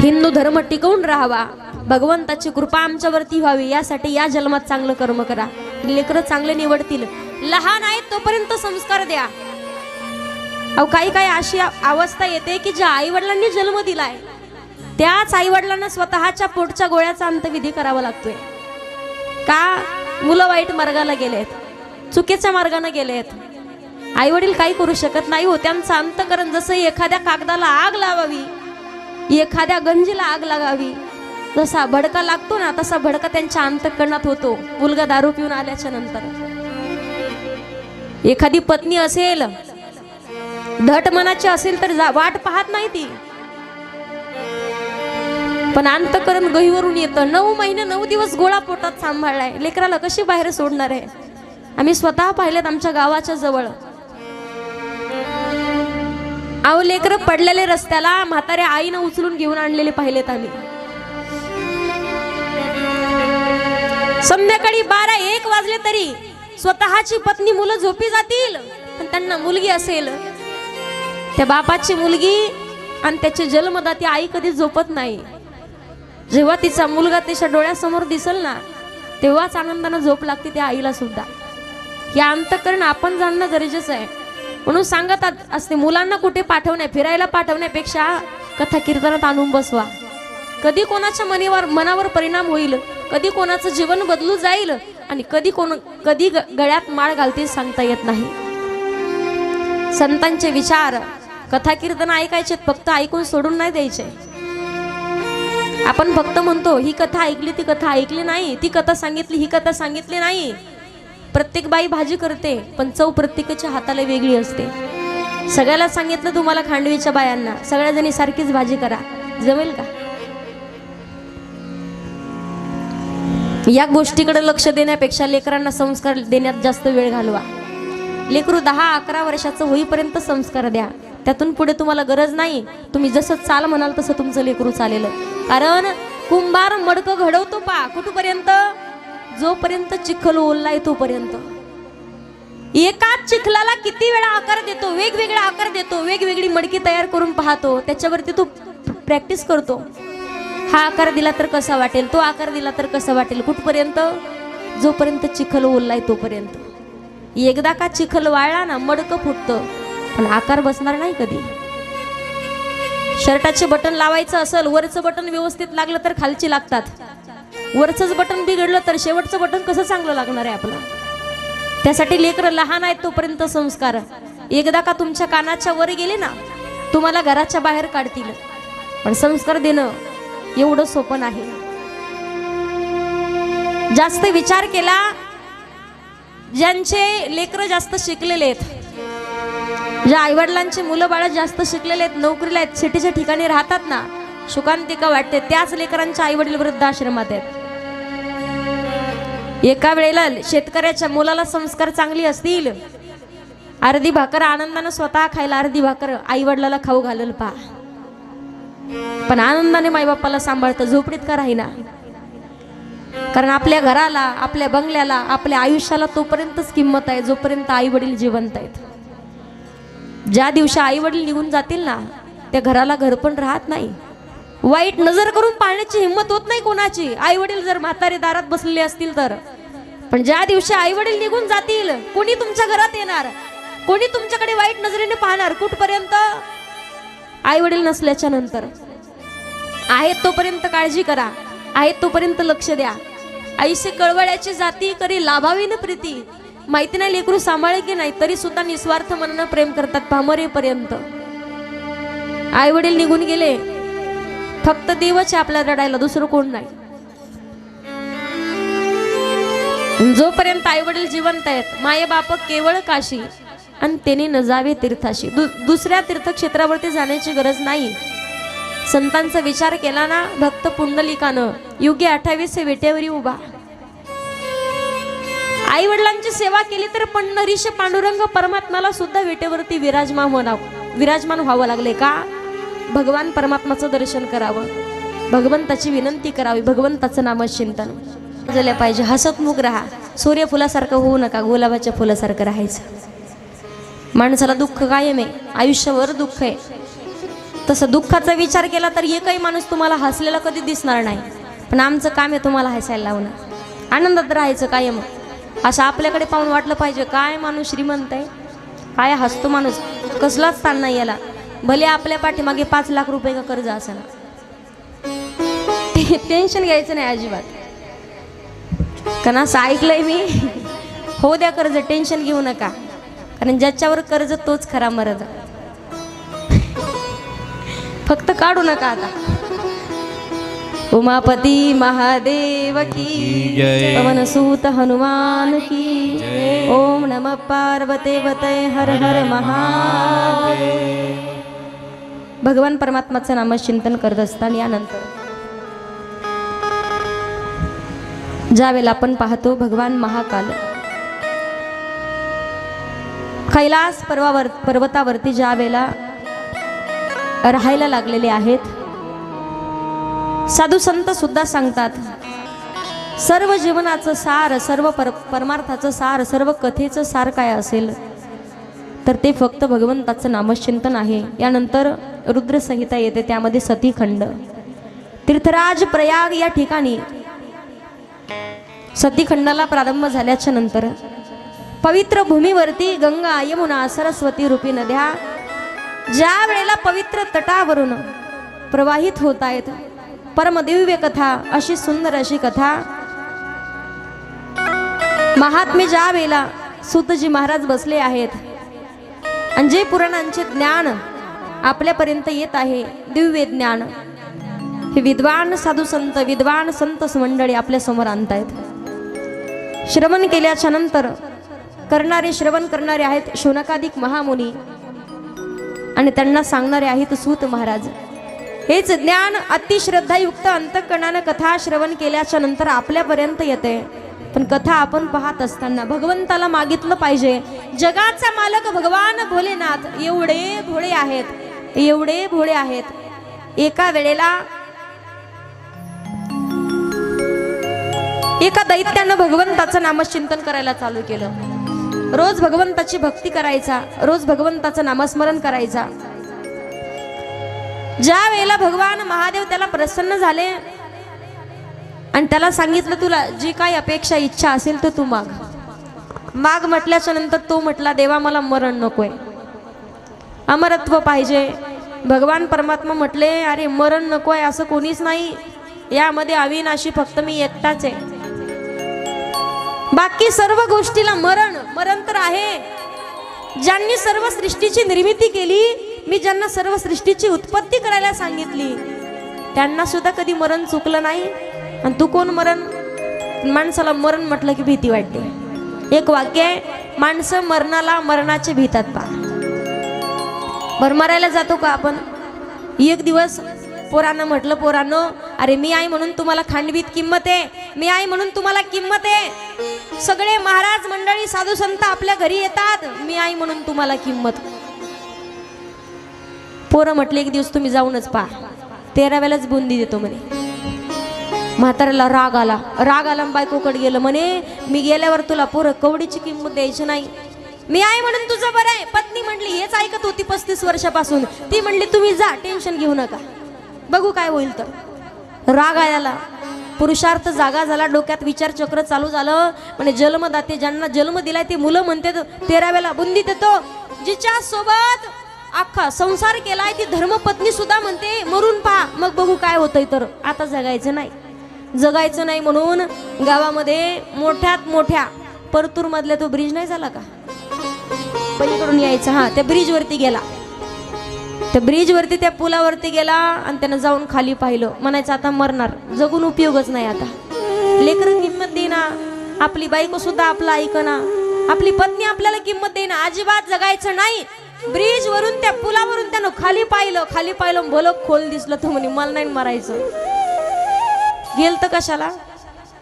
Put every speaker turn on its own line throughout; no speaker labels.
हिंदू धर्म टिकवून राहावा. भगवंताची कृपा आमच्यावरती व्हावी. यासाठी या जन्मात चांगलं कर्म करा. लेकरं चांगले निवडतील. लहान आहेत तोपर्यंत संस्कार द्या. अहो काही काही अशी अवस्था येते की ज्या आई वडिलांनी जन्म दिलाय त्याच आई वडिलांना स्वतःच्या पोटच्या गोळ्याचा अंतविधी करावा लागतोय. का? मुलं वाईट मार्गाला गेलेत. चुकीच्या मार्गाने गेलेत. आई वडील काही करू शकत नाही हो त्यांचं अंतकरण जसं एखाद्या कागदाला आग लावावी एखाद्या गंजीला आग लागावी. जसा भडका लागतो ना तसा भडका त्यांच्या अंतकरणात होतो. मुलगा दारू पिऊन आल्याच्यानंतर. एखादी पत्नी असेल धट मनाची असेल तर जा- वाट पाहत नाही ती. पण अंतकरण गहीवरून येतं. नऊ महिने नऊ दिवस गोळा पोटात सांभाळलाय. लेकराला कशी बाहेर सोडणार आहे? आम्ही स्वतः पाहिलेत आमच्या गावाच्या जवळ. अहो लेकर पडलेले रस्त्याला म्हाताऱ्या आईनं उचलून घेऊन आणलेले पाहिलेत आम्ही. संध्याकाळी बारा एक वाजले तरी स्वतःची पत्नी मुलं झोपी जातील पण त्यांना मुलगी असेल. त्या बापाची मुलगी आणि त्याची जन्मदाती आई कधी झोपत नाही. जेव्हा तिचा मुलगा तिच्या डोळ्यासमोर दिसल ना तेव्हाच आनंदानं झोप लागते त्या आईला सुद्धा. या अंतकरण आपण जाणणं गरजेचं आहे. म्हणून सांगत असते मुलांना कुठे पाठवण्या फिरायला पाठवण्यापेक्षा कथा कीर्तनात आणून बसवा. कधी कोणाच्या मनीवर मनावर परिणाम होईल कधी कोणाचं जीवन बदलू जाईल आणि कधी कोण कधी ग- गळ्यात माळ घालते सांगता येत नाही. संतांचे विचार कथा कीर्तन ऐकायचे फक्त ऐकून सोडून नाही द्यायचे. आपण फक्त म्हणतो ही कथा ऐकली ती कथा ऐकली नाही ती कथा सांगितली ही कथा सांगितली नाही. प्रत्येक बाई भाजी करते पण चव प्रत्येकाच्या हाताला वेगळी असते. सगळ्याला सांगितलं तुम्हाला खांडवीच्या बायांना सगळ्या जणी सारखीच भाजी करा. जमेल का? या गोष्टीकडे लक्ष देण्यापेक्षा लेकरांना संस्कार देण्यात जास्त वेळ घालवा. लेकरू दहा अकरा वर्षाचं होईपर्यंत संस्कार द्या. त्यातून पुढे तुम्हाला गरज नाही. तुम्ही जसं चाल म्हणाल तसं तुमचं लेकरू चालेल. कारण कुंभार मडकं घडवतो पा. कुठपर्यंत? जोपर्यंत चिखल ओललाय तोपर्यंत. एकाच चिखलाला किती वेळा आकार देतो वेगवेगळा आकार देतो वेगवेगळी मडकी तयार करून पाहतो त्याच्यावरती तो प्रॅक्टिस करतो. हा आकार दिला तर कसा वाटेल तो आकार दिला तर कसा वाटेल कुठपर्यंत? जोपर्यंत चिखल ओललाय तोपर्यंत. एकदा का चिखल वाळला ना मडकं फुटतं. पण आकार बसणार नाही कधी. शर्टाचे बटन लावायचं असेल वरचं बटन व्यवस्थित लागलं तर खालची लागतात. वरचंच बटन बिघडलं तर शेवटचं बटन कसं चांगलं लागणार आहे आपलं? त्यासाठी लेकरं लहान आहेत तोपर्यंत संस्कार. एकदा का तुमच्या कानाच्या वर गेले ना तुम्हाला घराच्या बाहेर काढतील. पण संस्कार देणं एवढं सोपं नाही. जास्त विचार केला ज्यांचे लेकरं जास्त शिकलेले आहेत ज्या आईवडिलांचे मुलं बाळ जास्त शिकलेले आहेत नोकरीला आहेत सिटीच्या ठिकाणी राहतात ना सुखांतिका वाटते त्याच लेकरांच्या आईवडील वृद्धाश्रमात आहेत. एका वेळेला शेतकऱ्याच्या मुलाला संस्कार चांगली असतील. अर्धी भाकर आनंदानं स्वतः खायला अर्धी भाकर आई वडिलाला खाऊ घालल पा. पण आनंदाने माईबापाला सांभाळतं झोपडीत का राहीना? कारण आपल्या घराला आपल्या बंगल्याला आपल्या आयुष्याला तोपर्यंतच किंमत आहे जोपर्यंत आई वडील जिवंत आहेत. ज्या दिवशी आई वडील निघून जातील ना त्या घराला घर पण राहत नाही. वाईट नजर करून पाहण्याची हिंमत होत नाही कोणाची. आई वडील जर म्हातारे दारात बसलेले असतील तर. पण ज्या दिवशी आई वडील निघून जातील कोणी तुमच्या घरात येणार? कोणी तुमच्याकडे वाईट नजरेने पाहणार? कुठपर्यंत? आई वडील नसल्याच्या नंतर. आहेत तोपर्यंत काळजी करा. आहेत तोपर्यंत लक्ष द्या. आईशी कळवळ्याची जाती करी लाभावी न प्रीती? माहिती नाही लेकरू सांभाळे की नाही तरी सुद्धा निस्वार्थ मनानं प्रेम करतात पामरेपर्यंत आई वडील निघून गेले. फक्त देवच आपल्या रडायला दुसरं कोण नाही. जोपर्यंत आई वडील जिवंत आहेत माय बाप केवळ काशी आणि त्याने न जावे तीर्थाशी. दु दुसऱ्या तीर्थक्षेत्रावरती जाण्याची गरज नाही. संतांचा विचार केला ना भक्त पुंडलिकानं युगे अठ्ठावीस हे वेटेवरी उभा. आई वडिलांची सेवा केली तर पंढरीश पांडुरंग परमात्माला सुद्धा वेटेवरती विराजमान होणार विराजमान व्हावं लागले का? भगवान परमात्माचं दर्शन करावं. भगवंताची विनंती करावी. भगवंताचं नाम चिंतन. झालं पाहिजे. हसतमुख राहा. सूर्यफुलासारखं होऊ नका. गुलाबाच्या फुलासारखं राहायचं. माणसाला दुःख कायम आहे. आयुष्यावर दुःख आहे. तसं दुःखाचा विचार केला तर एकही माणूस तुम्हाला हसलेला कधी दिसणार नाही. पण आमचं काम आहे तुम्हाला हसायला लावणं. आनंदात राहायचं कायम. असं आपल्याकडे पाहून वाटलं पाहिजे काय माणूस श्रीमंत आहे? काय हसतो माणूस? कसलाच ताण नाही याला. भले आपल्या पाठीमागे पाच लाख रुपये का कर्ज असं टेन्शन घ्यायचं नाही अजिबात. कारण असं ऐकलंय मी. हो द्या कर्ज टेन्शन घेऊ नका. कारण ज्याच्यावर कर्ज तोच खरा मरद. फक्त काढू नका आता. उमापती महादेव की. पवन सूत हनुमान की ओम नम पार्वते वतय हर हर महादेव. भगवान परमात्माचं नामचिंतन करत असताना यानंतर. ज्यावेळेला आपण पाहतो भगवान महाकाल. कैलास पर्वावर पर्वतावरती ज्या वेळेला राहायला लागलेले आहेत साधू संत सुद्धा सांगतात सर्व जीवनाचं सार सर्व पर परमार्थाचं सार सर्व कथेचं सार काय असेल? तर ते फक्त भगवंताचं नामचिंतन आहे. यानंतर रुद्रसंहिता येते त्यामध्ये सतीखंड. तीर्थराज प्रयाग या ठिकाणी सतीखंडाला प्रारंभ झाल्याच्यानंतर पवित्र भूमीवरती गंगा यमुना सरस्वती रूपी नद्या ज्या वेळेला पवित्र तटावरून प्रवाहित होत आहेत परमदिव्य कथा अशी सुंदर अशी कथा. महात्मे ज्या वेळेला सुतजी महाराज बसले आहेत आणि जे पुराणांचे ज्ञान आपल्यापर्यंत येत आहे. दिव्य ज्ञान. हे विद्वान साधू संत विद्वान संत मंडळी आपल्यासमोर आणतायत. श्रवण केल्याच्यानंतर करणारे श्रवण करणारे आहेत शोनकादिक महामुनी आणि त्यांना सांगणारे आहेत सूत महाराज. हेच ज्ञान अतिश्रद्धायुक्त अंतकणानं कथा श्रवण केल्याच्यानंतर आपल्यापर्यंत येते पण कथा आपण पाहत असताना भगवंताला मागितलं पाहिजे. जगाचा मालक भगवान भोलेनाथ एवढे भोळे आहेत एवढे भोळे आहेत. एका वेळेला एका दैत्यानं भगवंताचं नामचिंतन करायला चालू केलं. रोज भगवंताची भक्ती करायचा रोज भगवंताचं नामस्मरण करायचा. ज्या वेळेला भगवान महादेव त्याला प्रसन्न झाले आणि त्याला सांगितलं तुला जी काही अपेक्षा इच्छा असेल तर तू माग. माग म्हटल्याच्या नंतर तो म्हटला देवा मला मरण नकोय. अमरत्व पाहिजे. भगवान परमात्मा म्हटले अरे मरण नकोय असं कोणीच नाही. यामध्ये अविनाशी फक्त मी एकटाच आहे. बाकी सर्व गोष्टीला मरण मरण तर आहे. ज्यांनी सर्व सृष्टीची निर्मिती केली मी ज्यांना सर्व सृष्टीची उत्पत्ती करायला सांगितली त्यांना सुद्धा कधी मरण चुकलं नाही. आणि तू कोण मरण? माणसाला मरण म्हटलं की भीती वाटते. एक वाक्य आहे माणसं मरणाला मरणाचे भीतात पा. बर मरायला जातो का आपण? एक दिवस पोरानं म्हटलं पोरानं अरे मी आई म्हणून तुम्हाला खांडवीत किंमत आहे. मी आई म्हणून तुम्हाला किंमत आहे. सगळे महाराज मंडळी साधू संत आपल्या घरी येतात. मी आई म्हणून तुम्हाला किंमत. पोरं म्हटले एक दिवस तुम्ही जाऊनच पहा तेरा वेळेलाच बुंदी देतो म्हणे. म्हाताऱ्याला राग आला. राग आला बायकोकडे गेलं. म्हणे मी गेल्यावर तुला पोरं कवडीची किंमत द्यायची नाही. मी आहे म्हणून तुझं बरं आहे. पत्नी म्हणली हेच ऐकत होती पस्तीस वर्षापासून. ती म्हणली तुम्ही जा टेन्शन घेऊ नका. बघू काय होईल तर. राग आल्याला पुरुषार्थ जागा झाला. डोक्यात विचार चक्र चालू झालं. म्हणजे जन्मदाते ज्यांना जन्म दिलाय ते मुलं म्हणते तेराव्याला बुंदी देतो. जिच्या सोबत अख्खा संसार केलाय ती धर्मपत्नी सुद्धा म्हणते मरून पहा. मग बघू काय होतंय तर. आता जगायचं नाही. जगायचं नाही म्हणून गावामध्ये मोठ्यात मोठ्या परतूर मधल्या तो ब्रिज नाही झाला का? पलीकडून यायचा हा त्या ब्रिज वरती गेला. त्या ब्रिज वरती त्या पुलावरती गेला आणि त्यानं जाऊन खाली पाहिलं. म्हणायचं आता मरणार. जगून उपयोगच नाही आता. लेकरं किंमत देना आपली बायको सुद्धा आपला ऐकना आपली पत्नी आपल्याला किंमत देना अजिबात जगायचं नाही. ब्रिज वरून त्या पुलावरून त्यानं खाली पाहिलं. खाली पाहिलं भलं खोल दिसलं तर म्हणे मला नाही मरायचं. गेल तर कशाला?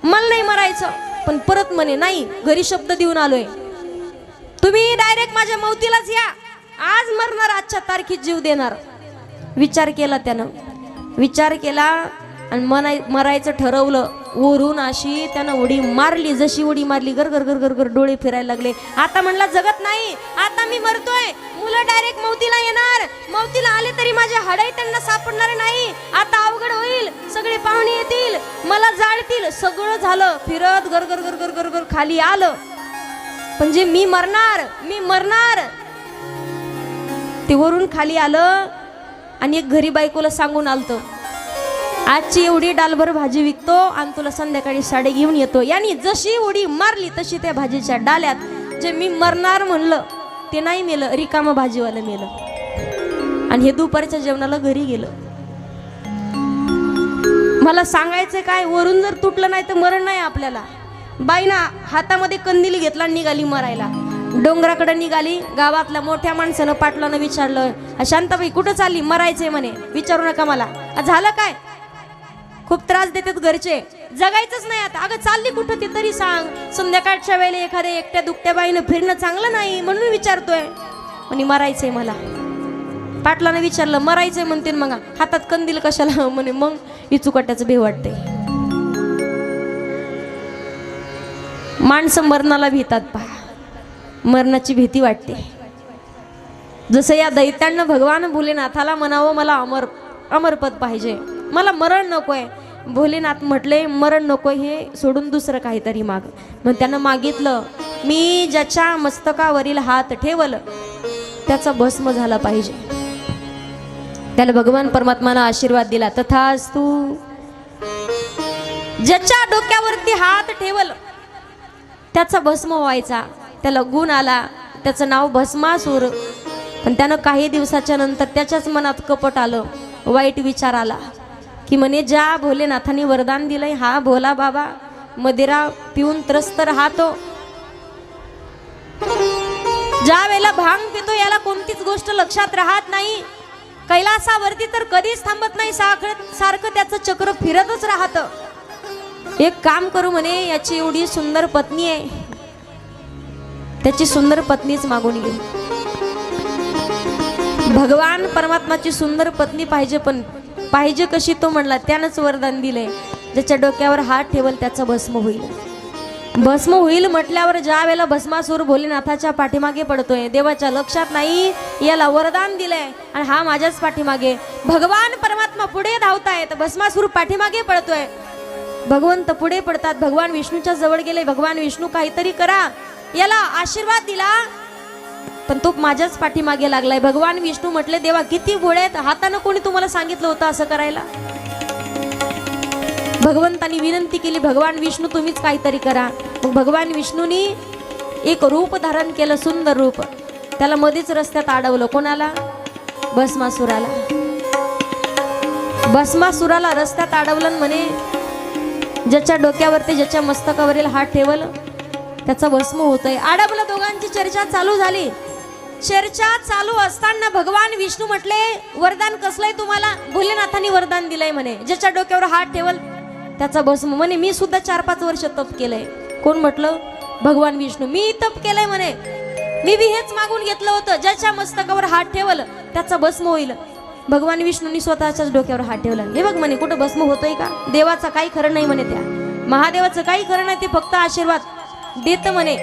मला नाही मरायचं. पण परत म्हणे नाही घरी शब्द देऊन आलोय. तुम्ही डायरेक्ट माझ्या मौतीलाच या. आज मरणार आजच्या तारखेत जीव देणार. विचार केला त्यानं. विचार केला आणि मनाय मरायचं ठरवलं वरून अशी त्यानं उडी मारली जशी उडी मारली गर गर गर गर गर डोळे फिरायला लागले. आता म्हणला जगत नाही आता मी मरतोय. मुलं डायरेक्ट मौतीला येणार. मौतीला आले तरी माझे हाडही त्यांना सापडणार नाही. आता अवघड होईल. सगळे पाहुणे येतील. मला जाळतील. सगळं झालं. फिरत गर गर गर गर गर गर खाली आलं. पण जे मी मरणार मी मरणार. ते वरून खाली आलं आणि एक घरी बायकोला सांगून आलतं आजची एवढी डालभर भाजी विकतो आणि तुला संध्याकाळी साडे घेऊन येतो. यांनी जशी उडी मारली तशी त्या भाजीच्या डाल्यात जे मी मरणार म्हणलं ते नाही मेलं रिकामं भाजीवालं मेलं. आणि हे दुपारच्या जेवणाला घरी गेलं. मला सांगायचं काय वरून जर तुटलं नाही तर मरण नाही आपल्याला. बाईना हातामध्ये कंदील घेतला आणि निघाली मरायला. डोंगराकडे निघाली गावातल्या मोठ्या माणसानं पाटलानं विचारलं शांताबाई कुठं चालली? मरायचंय म्हणे. विचारू नका मला. झालं काय? खूप त्रास देतात घरचे. जगायचंच नाही आता. अगं चालली कुठं ते तरी सांग. संध्याकाळच्या वेळेला एखाद्या एकट्या दुकट्या बाईनं फिरणं चांगलं नाही म्हणून विचारतोय. म्हणे मरायचंय मला. पाटलानं विचारलं मरायचंय म्हणते मग. हातात कंदील कशाला? म्हणे मग इचुकट्याचं भे वाटते माणसं मरणाला भीतात पहा. मरणाची भीती वाटते. जसं या दैत्यांना भगवान भोलेनाथाला म्हणावं मला अमर अमरपद पाहिजे. मला मरण नको आहे भोलेनाथ म्हटले मरण नको हे सोडून दुसरं काहीतरी माग. मग त्यानं मागितलं मी ज्याच्या मस्तकावरील हात ठेवलं त्याचा भस्म झाला पाहिजे. त्याला भगवान परमात्मानं आशीर्वाद दिला तथाच तू ज्याच्या डोक्यावरती हात ठेवल त्याचा भस्म व्हायचा. त्याला गुण आला त्याचं नाव भस्मासूर. पण त्यानं काही दिवसाच्या नंतर त्याच्याच मनात कपट आलं वाईट विचार आला. की म्हणे ज्या भोलेनाथाने वरदान दिलंय हा भोला बाबा मदिरा पिऊन त्रस्त राहतो. ज्या वेळेला भांग पितो याला कोणतीच गोष्ट लक्षात राहत नाही. कैलासावरती तर कधीच थांबत नाही सारखं सारखं त्याचं चक्र फिरतच राहतं. एक काम करू म्हणे याची एवढी सुंदर पत्नी आहे. त्याची सुंदर पत्नीच मागून घेऊ भगवान परमात्माची सुंदर पत्नी पाहिजे पण पाहिजे कशी तो म्हणला त्यानंच वरदान दिले ज्याच्या डोक्यावर हात ठेवल त्याचं भस्म होईल. भस्म होईल म्हटल्यावर ज्या वेळेला भस्मासूर भोलेनाथाच्या पाठीमागे पडतोय देवाच्या लक्षात नाही याला वरदान दिलंय. आणि हा माझ्याच पाठीमागे. भगवान परमात्मा पुढे धावतायत भस्मासूर पाठीमागे पडतोय. भगवंत पुढे पडतात भगवान विष्णूच्या जवळ गेले भगवान विष्णू काहीतरी करा. याला आशीर्वाद दिला पण तो माझ्याच पाठीमागे लागलाय. भगवान विष्णू म्हटले देवा किती गोळ्या आहेत. हातानं कोणी तुम्हाला सांगितलं होतं असं करायला? भगवंतानी विनंती केली भगवान विष्णू तुम्हीच काहीतरी करा. मग भगवान विष्णूनी एक रूप धारण केलं सुंदर रूप. त्याला मध्येच रस्त्यात अडवलं. कोणाला? भस्मासुराला. भस्मासुराला रस्त्यात अडवलं म्हणे ज्याच्या डोक्यावरती ज्याच्या मस्तकावरील हात ठेवलं त्याचा भस्म होतोय. अडवलं दोघांची चर्चा चालू झाली. चर्चा चालू असताना भगवान विष्णू म्हटले वरदान कसलंय तुम्हाला? भोलेनाथांनी वरदान दिलंय म्हणे. ज्याच्या डोक्यावर हात ठेवल त्याचा भस्म. म्हणे मी सुद्धा चार पाच वर्ष तप केलंय. कोण म्हटलं? भगवान विष्णू. मी तप केलंय म्हणे. मी बी हेच मागून घेतलं होतं. ज्याच्या मस्तकावर हात ठेवल त्याचा भस्म होईल. भगवान विष्णूंनी स्वतःच्याच डोक्यावर हात ठेवला. हे बघ म्हणे कुठं भस्म होतोय का? देवाचं काही खरं नाही म्हणे त्या. महादेवाचं काही खरं नाही ते फक्त आशीर्वाद. देत म्हणे.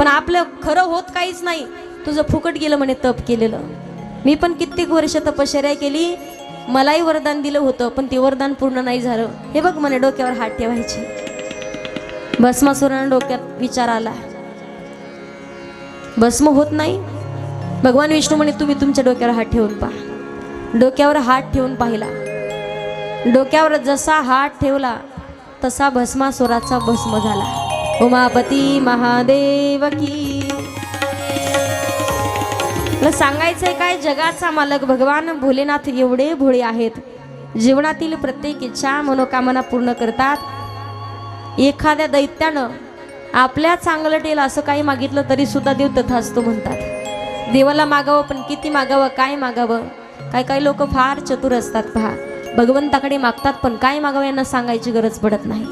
पण आपलं खरं होत काहीच नाही. तुझं फुकट गेलं म्हणे तप केलेलं. मी पण कित्येक वर्ष तपश्चर्या केली. मलाही वरदान दिलं होतं पण ते वरदान पूर्ण नाही झालं. हे बघ म्हणे डोक्यावर हात ठेवायचे. भस्मासुरानं डोक्यात विचार आला. भस्म होत नाही. भगवान विष्णू म्हणे तुम्ही तुमच्या डोक्यावर हात ठेवून पहा. डोक्यावर हात ठेवून पाहिला. डोक्यावर जसा हात ठेवला तसा भस्मासुराचा भस्म झाला. उमापती महादेव की सांगायचंय काय जगाचा मालक भगवान भोलेनाथ एवढे भोळे आहेत. जीवनातील प्रत्येक इच्छा मनोकामना पूर्ण करतात. एखाद्या दैत्यानं आपल्या चांगलं टेल असं काही मागितलं तरी सुद्धा देव तथास्तू म्हणतात. देवाला मागावं पण किती मागावं काय मागावं? काय काही लोक फार चतुर असतात पहा. भगवंताकडे मागतात पण काय मागावं यांना सांगायची गरज पडत नाही.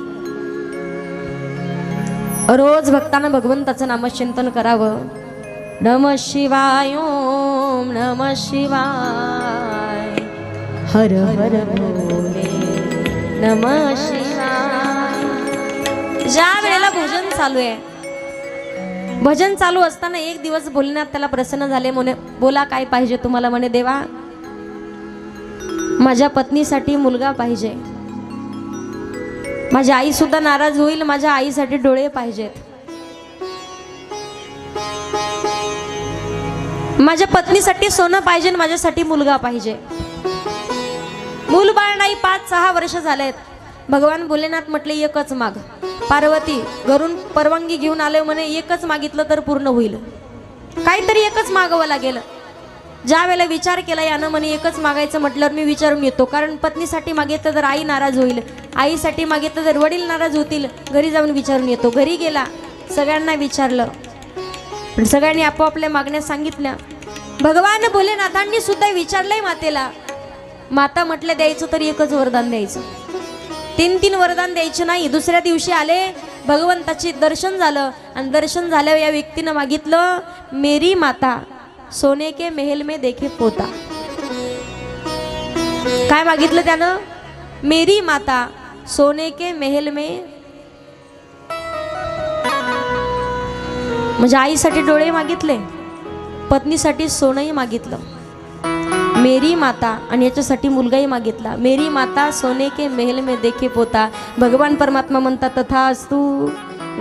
रोज भक्तानं भगवंताचं नामचिंतन करावं. नम शिवाय ओम नम शिवाय. हर हर भोले नम शिवाय. ज्या वेळेला भजन चालू आहे भजन चालू असताना एक दिवस बोलण्यात त्याला प्रसन्न झाले म्हणे बोला काय पाहिजे तुम्हाला म्हणे देवा? माझ्या पत्नीसाठी मुलगा पाहिजे. माझी आई सुद्धा नाराज होईल माझ्या आईसाठी डोळे पाहिजेत. माझ्या पत्नीसाठी सोनं पाहिजे आणि माझ्यासाठी मुलगा पाहिजे. मूल बाळ नाही पाच सहा वर्ष झालेत. भगवान भोलेनाथ म्हटले एकच माग. पार्वती घरून परवानगी घेऊन आले म्हणे एकच मागितलं तर पूर्ण होईल. काहीतरी एकच मागावं लागेल. ज्या वेळेला विचार केला यानं म्हणे एकच मागायचं म्हटल्यावर मी विचारून येतो. कारण पत्नीसाठी मागितलं तर आई नाराज होईल. आईसाठी मागितलं तर वडील नाराज होतील. घरी जाऊन विचारून येतो. घरी गेला सगळ्यांना विचारलं. पण सगळ्यांनी आपोआपल्या मागण्या सांगितल्या. भगवान भोलेनाथांनी सुद्धा विचारलंय मातेला. माता म्हटलं द्यायचं तर एकच वरदान द्यायचं. तीन तीन वरदान द्यायचे नाही. दुसऱ्या दिवशी आले भगवंताचे दर्शन झालं. आणि दर्शन झाल्यावर या व्यक्तीनं मागितलं मेरी माता. सोने के मेहल में देखे पोता। काय मागितलं त्यानं? मेरी माता सोने के मेहल में। म्हणजे आईसाठी डोळे मागितले पत्नीसाठी सोनंही मागितलं. मेरी माता आणि याच्यासाठी मुलगाही मागितला. मेरी माता सोने के मेहल में देखे पोता. भगवान परमात्मा म्हणतात तथा तू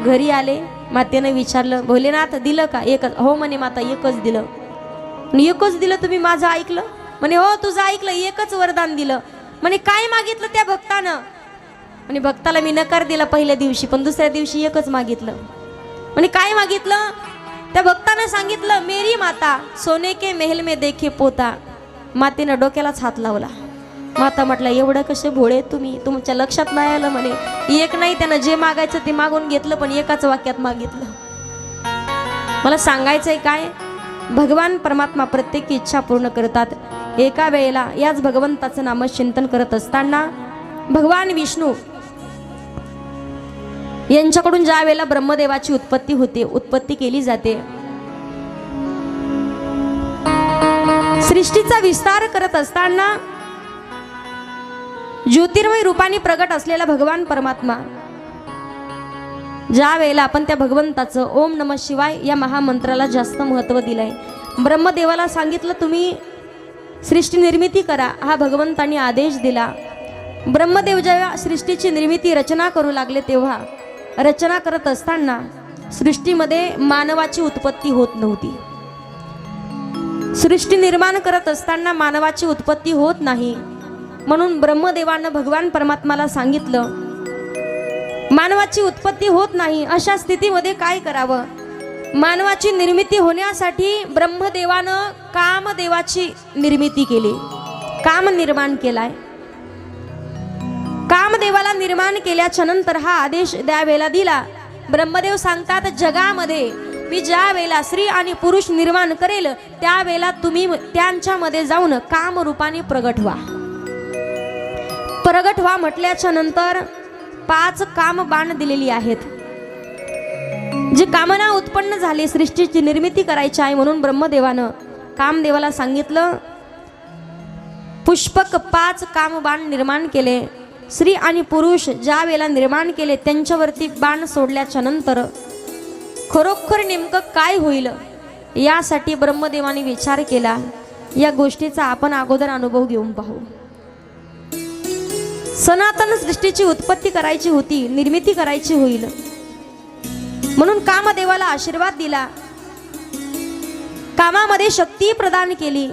घरी आले मातेनं विचारलं भोलेनाथ दिलं का? एकच हो म्हणे माता एकच दिलं. आणि एकच दिलं तुम्ही माझं ऐकलं? म्हणे हो तुझं ऐकलं एकच वरदान दिलं. म्हणे काय मागितलं त्या भक्तानं? म्हणे भक्ताला मी नकार दिला पहिल्या दिवशी पण दुसऱ्या दिवशी एकच मागितलं. म्हणे काय मागितलं? त्या भक्तानं सांगितलं मेरी माता सोने के मेहल में देखे पोता. मातेनं डोक्यालाच हात लावला. माता म्हटलं एवढं कसे भोळे तुम्ही? तुमच्या लक्षात नाही आलं म्हणे. एक नाही त्यानं जे मागायचं ते मागून घेतलं पण एकाच वाक्यात मागितलं. मला सांगायचंय काय? भगवान परमात्मा प्रत्येक इच्छा पूर्ण करतात. एका वेळेला याच भगवंताचं नाम चिंतन करत असताना भगवान विष्णू यांच्याकडून ज्या वेळेला ब्रह्मदेवाची उत्पत्ती होते उत्पत्ती केली जाते. सृष्टीचा विस्तार करत असताना ज्योतिर्मय रूपाने प्रगट असलेला भगवान परमात्मा ज्या वेळेला आपण त्या भगवंताचं ओम नम शिवाय या महामंत्राला जास्त महत्त्व दिलं आहे ब्रह्मदेवाला सांगितलं तुम्ही सृष्टी निर्मिती करा. हा भगवंतांनी आदेश दिला. ब्रह्मदेव जेव्हा सृष्टीची निर्मिती रचना करू लागले तेव्हा रचना करत असताना सृष्टीमध्ये मानवाची उत्पत्ती होत नव्हती. सृष्टी निर्माण करत असताना मानवाची उत्पत्ती होत नाही. म्हणून ब्रह्मदेवानं भगवान परमात्माला सांगितलं मानवाची उत्पत्ती होत नाही अशा स्थितीमध्ये काय करावं? मानवाची निर्मिती होण्यासाठी ब्रह्मदेवानं कामदेवाची निर्मिती केली. काम निर्माण केलाय. कामदेवाला निर्माण केल्याच्यानंतर हा आदेश द्यावेला दिला ब्रह्मदेव सांगतात जगामध्ये मी ज्या वेळेला स्त्री आणि पुरुष निर्माण करेल त्यावेळेला तुम्ही त्यांच्यामध्ये जाऊन कामरूपाने प्रगट व्हा. प्रगट व्हा म्हटल्याच्या नंतर पाच काम बाण दिलेली आहेत. जी कामना उत्पन्न झाली सृष्टीची निर्मिती करायची आहे म्हणून ब्रह्मदेवानं कामदेवाला सांगितलं पुष्पक पाच कामबाण निर्माण केले. स्त्री आणि पुरुष ज्या वेळेला निर्माण केले त्यांच्यावरती बाण सोडल्याच्या नंतर खरोखर नेमकं काय होईल यासाठी ब्रह्मदेवाने विचार केला. या गोष्टीचा आपण अगोदर अनुभव घेऊन पाहू. सनातन सृष्टीची उत्पत्ती करायची होती निर्मिती करायची होईल. म्हणून कामदेवाला आशीर्वाद दिला. कामामध्ये शक्ती प्रदान केली.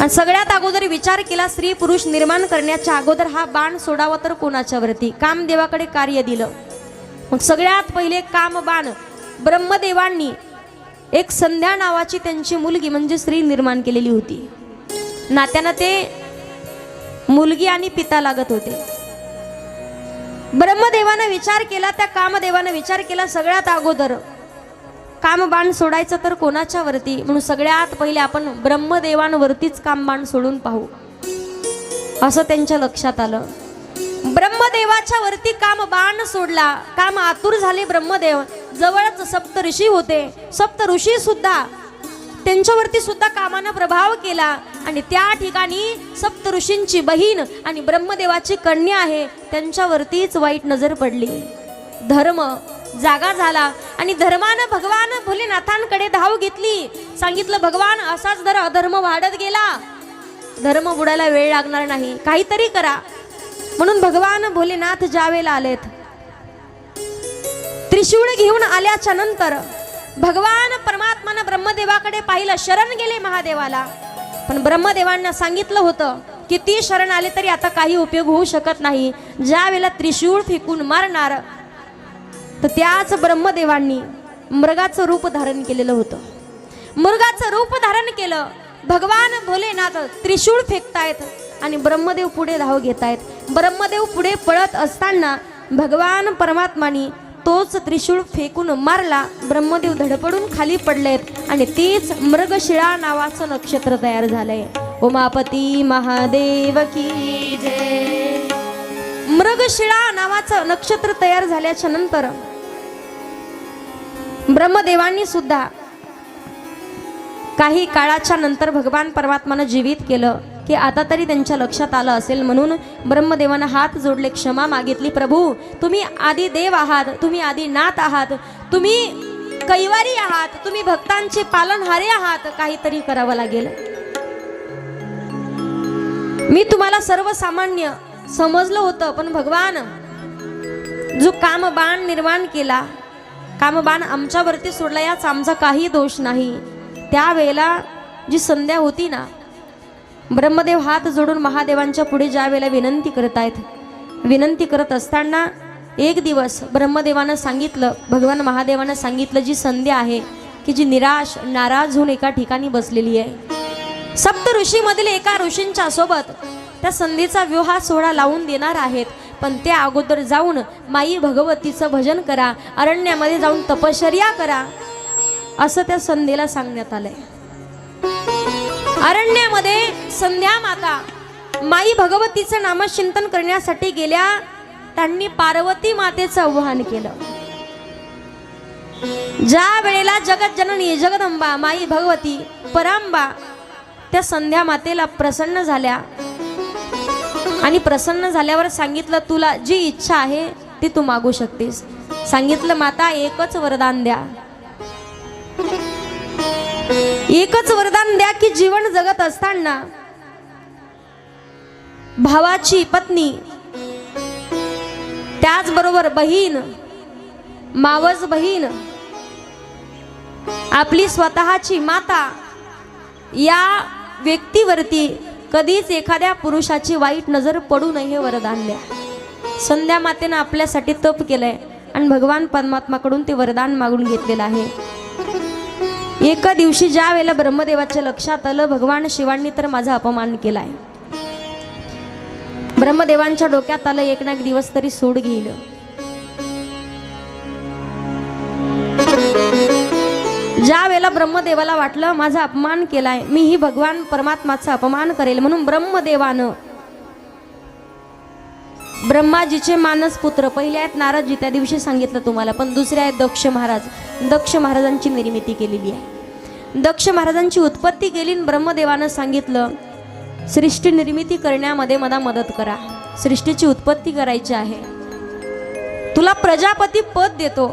आणि सगळ्यात अगोदर विचार केला स्त्री पुरुष निर्माण करण्याच्या अगोदर हा बाण सोडावा तर कोणाच्यावरती? कामदेवाकडे कार्य दिलं. मग सगळ्यात पहिले काम बाण ब्रह्मदेवांनी एक संध्या नावाची त्यांची मुलगी म्हणजे स्त्री निर्माण केलेली होती. नात्यानं ते मुलगी आणि पिता लागत होते. ब्रह्मदेवानं विचार केला त्या कामदेवानं विचार केला सगळ्यात अगोदर. कामबाण सोडायचं तर कोणाच्या वरती? म्हणून सगळ्यात पहिले आपण ब्रह्मदेवांवरतीच कामबाण सोडून पाहू. असं त्यांच्या लक्षात आलं. ब्रह्मदेवाच्या वरती काम बाण सोडला. काम आतुर झाले ब्रह्मदेव. जवळच सप्त ऋषी होते. सप्त ऋषी सुद्धा त्यांच्यावरती सुद्धा कामानं प्रभाव केला. आणि त्या ठिकाणी सप्त ऋषींची बहीण आणि ब्रह्मदेवाची कन्या आहे त्यांच्यावरतीच वाईट नजर पडली. धर्म जागा झाला आणि धर्मानं भगवान भोलेनाथांकडे धाव घेतली. सांगितलं भगवान असाच जर अधर्म वाढत गेला धर्म बुडायला वेळ लागणार नाही. काहीतरी करा. म्हणून भगवान भोलेनाथ ज्यावेळेला आलेत त्रिशूळ घेऊन आल्याच्यानंतर भगवान परमात्मानं ब्रह्मदेवाकडे पाहिलं शरण गेले महादेवाला. पण ब्रह्मदेवांना सांगितलं होतं की ती शरण आले तरी आता काही उपयोग होऊ शकत नाही. ज्या वेळेला त्रिशूळ फेकून मारणार तर त्याच ब्रह्मदेवांनी मृगाचं रूप धारण केलेलं होतं. मृगाचं रूप धारण केलं. भगवान भोलेनाथ त्रिशूळ फेकतायत आणि ब्रह्मदेव पुढे धाव घेतायत. ब्रह्मदेव पुढे पळत असताना भगवान परमात्मानी तोच त्रिशूळ फेकून मारला ब्रह्मदेव धडपडून खाली पडलेत आणि तेच मृगशिळा नावाचं नक्षत्र तयार झालंय. उमापती महादेव की जय. मृगशिळा नावाचं नक्षत्र तयार झाल्याच्यानंतर ब्रह्मदेवांनी सुद्धा काही काळाच्या नंतर भगवान परमात्मानं जीवित केलं. की आता तरी त्यांच्या लक्षात आलं असेल. म्हणून ब्रह्मदेवानं हात जोडले क्षमा मागितली प्रभू तुम्ही आधी देव आहात तुम्ही आधी नाथ आहात तुम्ही कैवारी आहात तुम्ही भक्तांचे पालनहारे आहात काहीतरी करावं लागेल. मी तुम्हाला सर्वसामान्य समजलं होतं पण भगवान जो कामबाण निर्माण केला कामबाण आमच्यावरती सोडला याच आमचा काही दोष नाही. त्यावेळेला जी संध्या होती ना ब्रह्मदेव हात जोडून महादेवांच्या पुढे ज्या वेळेला विनंती करत आहेत विनंती करत असताना एक दिवस ब्रह्मदेवानं सांगितलं भगवान महादेवानं सांगितलं जी संध्या आहे की जी निराश नाराज होऊन एका ठिकाणी बसलेली आहे. सप्त ऋषीमधील एका ऋषींच्या सोबत त्या संधीचा विवाह सोहळा लावून देणार आहेत. पण त्या अगोदर जाऊन माई भगवतीचं भजन करा अरण्यामध्ये जाऊन तपश्चर्या करा असं त्या संधीला सांगण्यात आलंय. अरण्यामध्ये संध्या माता माई भगवतीचं नामचिंतन करण्यासाठी गेल्या त्यांनी पार्वती मातेचं आव्हान केलं. ज्या वेळेला जगत जननी जगदंबा माई भगवती परांबा त्या संध्या मातेला प्रसन्न झाल्या. आणि प्रसन्न झाल्यावर सांगितलं तुला जी इच्छा आहे ती तू मागू शकतेस. सांगितलं माता एकच वरदान द्या. एकच वरदान द्या की जीवन जगत असताना. भावाची पत्नी त्याचबरोबर बहीण मावस बहीण आपली स्वतःची माता या व्यक्तीवरती कधीच एखाद्या पुरुषाची वाईट नजर पडू नये हे वरदान द्या. संध्या मातेनं आपल्यासाठी तप केलंय आणि भगवान परमात्माकडून ते वरदान मागून घेतलेलं आहे. एका दिवशी ज्या वेळेला ब्रह्मदेवाच्या लक्षात आलं भगवान शिवांनी तर माझा अपमान केलाय. ब्रह्मदेवांच्या डोक्यात आलं एक ना एक दिवस तरी सूड घेईल ज्या वेळेला ब्रह्मदेवाला वाटलं माझा अपमान केलाय मी ही भगवान परमात्माचा अपमान करेल म्हणून ब्रह्मदेवानं ब्रह्माजीचे मानस पुत्र. पहिले आहेत नारदजी त्या दिवशी सांगितलं तुम्हाला. पण दुसरे आहेत दक्ष महाराज. दक्ष महाराजांची निर्मिती केलेली आहे. दक्ष महाराजांची उत्पत्ती केली आणि ब्रह्मदेवानं सांगितलं सृष्टी निर्मिती करण्यामध्ये मला मदत करा. सृष्टीची उत्पत्ती करायची आहे. तुला प्रजापती पद देतो.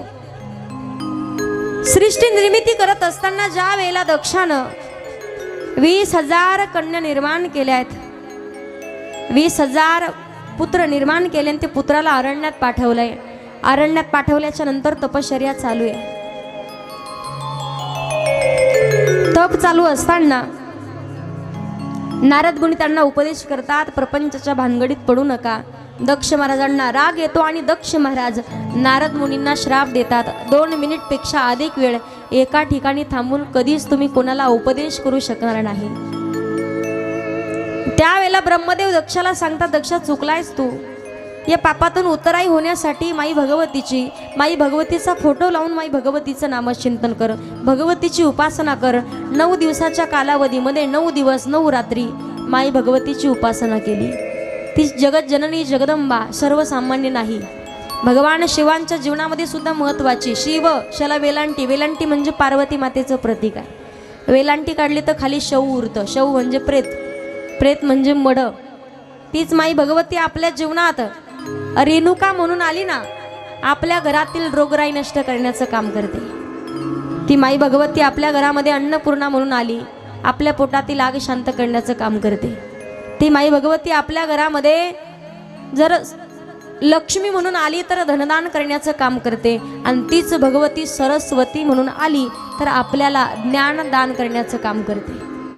सृष्टी निर्मिती करत असताना ज्या वेळेला दक्षानं वीस हजार कन्या निर्माण केल्या आहेत वीस हजार पुत्र निर्माण केले आणि ते पुत्राला अरण्यात पाठवलंय अरण्यात पाठवल्याच्या नंतर तपश्चर्या चालू आहे. तप चालू असताना नारद गुणी त्यांना उपदेश करतात प्रपंचाच्या भानगडीत पडू नका. दक्ष महाराजांना राग येतो आणि दक्ष महाराज नारद मुनींना श्राप देतात. दोन मिनिटपेक्षा अधिक वेळ एका ठिकाणी थांबून कधीच तुम्ही कोणाला उपदेश करू शकणार नाही. त्यावेळेला ब्रह्मदेव दक्षाला सांगतात दक्षा चुकलायस तू? या पापातून उतराई होण्यासाठी माई भगवतीची माई भगवतीचा फोटो लावून माई भगवतीचं नामचिंतन कर. भगवतीची उपासना कर. नऊ दिवसाच्या कालावधीमध्ये नऊ दिवस नऊ रात्री माई भगवतीची उपासना केली. ती जगत जननी जगदंबा सर्वसामान्य नाही. भगवान शिवांच्या जीवनामध्ये सुद्धा महत्त्वाची. शिव शला वेलांटी. वेलांटी म्हणजे पार्वती मातेचं प्रतीक आहे. वेलांटी काढली तर खाली शव उरतं. शव म्हणजे प्रेत. प्रेत म्हणजे मड. तीच माई भगवती आपल्या जीवनात. रेणुका म्हणून आली ना आपल्या घरातील रोगराई नष्ट करण्याचं काम करते. ती माई भगवती आपल्या घरामध्ये अन्नपूर्णा म्हणून आली आपल्या पोटातील आग शांत करण्याचं काम करते. ती माई भगवती आपल्या घरामध्ये जर लक्ष्मी म्हणून आली तर धनदान करण्याचं काम करते. आणि तीच भगवती सरस्वती म्हणून आली तर आपल्याला ज्ञानदान करण्याचं काम करते.